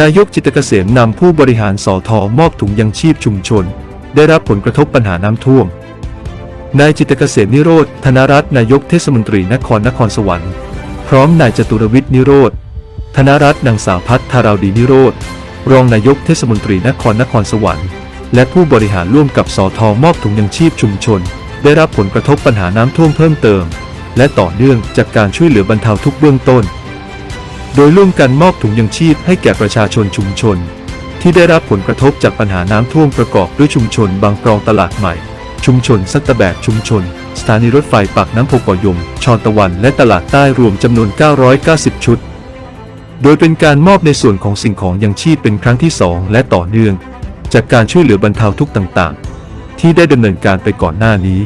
นายกจิตเกษมนำผู้บริหารสอทอมอบถุงยังชีพชุมชน ได้รับผลกระทบปัญหาน้ำท่วม นายจิตเกษมนิโรธธนรัตน์นายกเทศมนตรีนครนครสวรรค์ พร้อมนายจตุรวิทย์นิโรธธนรัตน์นางสาวพัฒน์ธาราวดีนิโรธรองนายกเทศมนตรีนครนครสวรรค์ และผู้บริหารร่วมกับสอทอมอบถุงยังชีพชุมชน ได้รับผลกระทบปัญหาน้ำท่วมเพิ่มเติม และต่อเนื่องจากการช่วยเหลือบรรเทาทุกข์เบื้องต้น โดยร่วมกันมอบถุงยังชีพให้แก่ประชาชนชุมชน ที่ได้รับผลกระทบจากปัญหาน้ำท่วมประกอบด้วยชุมชนบางกรองตลาดใหม่ ชุมชนสัตแบกชุมชน สถานีรถไฟปากน้ำโพกอยม ชอนตะวันและตลาดใต้รวมจำนวน 990 ชุด โดยเป็นการมอบในส่วนของสิ่งของยังชีพเป็นครั้งที่ 2 และต่อเนื่อง จากการช่วยเหลือบรรเทาทุกข์ต่าง ๆ ที่ได้ดำเนินการไปก่อนหน้านี้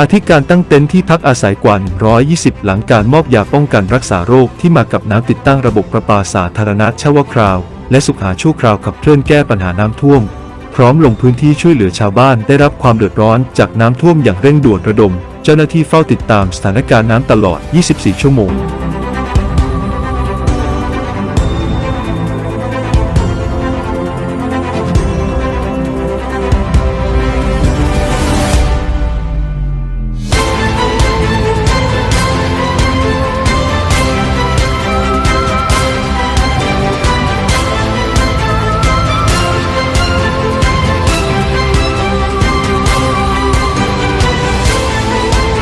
อาทิการตั้งเต็นท์ที่พักอาศัยกว่า 120 หลังการมอบยาป้องกันรักษาโรคที่มากับน้ำติดตั้งระบบประปาสาธารณะชั่วคราว และสุขาชั่วคราวขับเคลื่อนแก้ปัญหาน้ำท่วม พร้อมลงพื้นที่ช่วยเหลือชาวบ้านได้รับความเดือดร้อนจากน้ำท่วมอย่างเร่งด่วนระดม เจ้าหน้าที่เฝ้าติดตามสถานการณ์น้ำตลอด 24 ชั่วโมง